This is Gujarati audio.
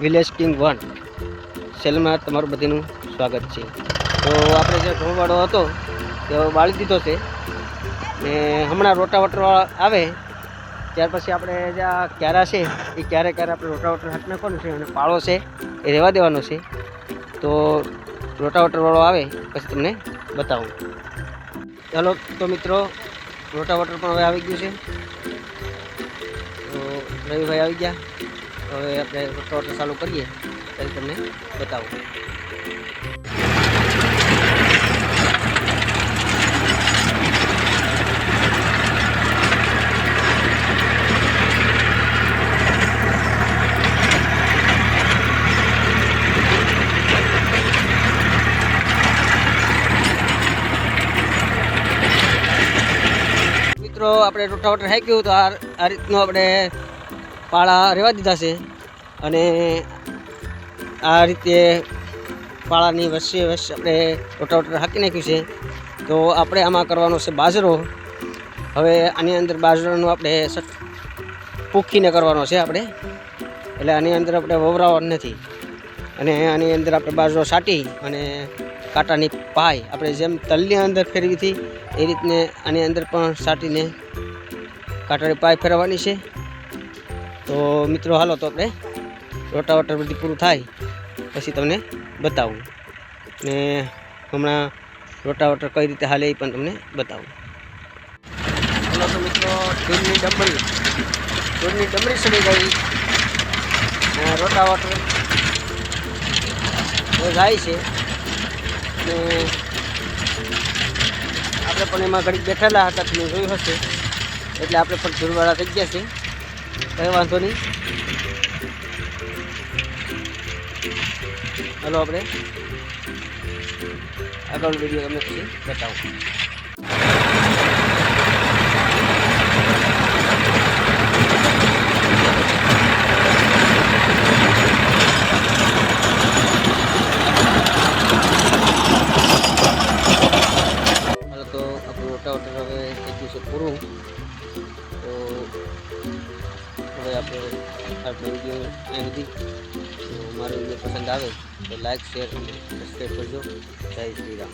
વિલેજ કિંગ વન સેલમાં તમારું બધીનું સ્વાગત છે. તો આપણે જે ઢોળવાળો હતો, તે બાળી દીધો છે. ને હમણાં રોટાવટરવાળા આવે, ત્યાર પછી આપણે જે આ ક્યારા છે, એ ક્યારે ક્યારે આપણે રોટાવટર હાથ નાખવાનું છે અને પાળો છે, એ રહેવા દેવાનો છે. તો રોટાવટરવાળો આવે, પછી તમને બતાવું. ચાલો, તો મિત્રો, રોટાવટર પણ હવે આવી ગયું છે. તો રવિભાઈ આવી ગયા. હવે આપણે રોટાવટર ચાલુ કરીએ ત્યારે તમને બતાવું. મિત્રો, આપણે રોટાવટર હાંક્યું તો આ રીતનું આપણે પાળા રહેવા દીધા છે. અને આ રીતે પાળાની વચ્ચે વચ્ચે આપણે રોટાવટર હાંકી નાખ્યું છે. તો આપણે આમાં કરવાનો છે બાજરો. હવે આની અંદર બાજરાનું આપણે પૂખીને કરવાનો છે આપણે. એટલે આની અંદર આપણે વવરાવવાનું નથી. અને આની અંદર આપણે બાજરો સાટી અને કાંટાની પાય આપણે જેમ તલની અંદર ફેરવી હતી, એ રીતને આની અંદર પણ સાટીને કાંટાની પાય ફેરવવાની છે. તો મિત્રો, હાલો તો આપણે રોટાવટર બધી પૂરું થાય, પછી તમને બતાવું. ને હમણાં રોટાવટર કઈ રીતે હાલે એ પણ તમને બતાવું. હાલો તો મિત્રો દૂધની ડમરી. દૂધની ડમરી સડી ગઈ. રોટાવટર જાય છે. ને આપણે પણ એમાં ઘડીક બેઠેલા હતા, તમે જોયું હશે. એટલે આપણે પણ ધૂળવાળા થઈ ગયા છે કંઈ વાંધો નહીં. હલો આપણે. આગળ વીડિયો તમને પછી બતાવું. તો આપણું રોટાવટર હવે થઈ ગયું છે પૂરું. તો હવે આપણે આપણો વીડિયો અહીં સુધી અમારો વીડિયો પસંદ આવે તો લાઈક શેર અને સબસ્ક્રાઈબ કરજો. જય શ્રી રામ.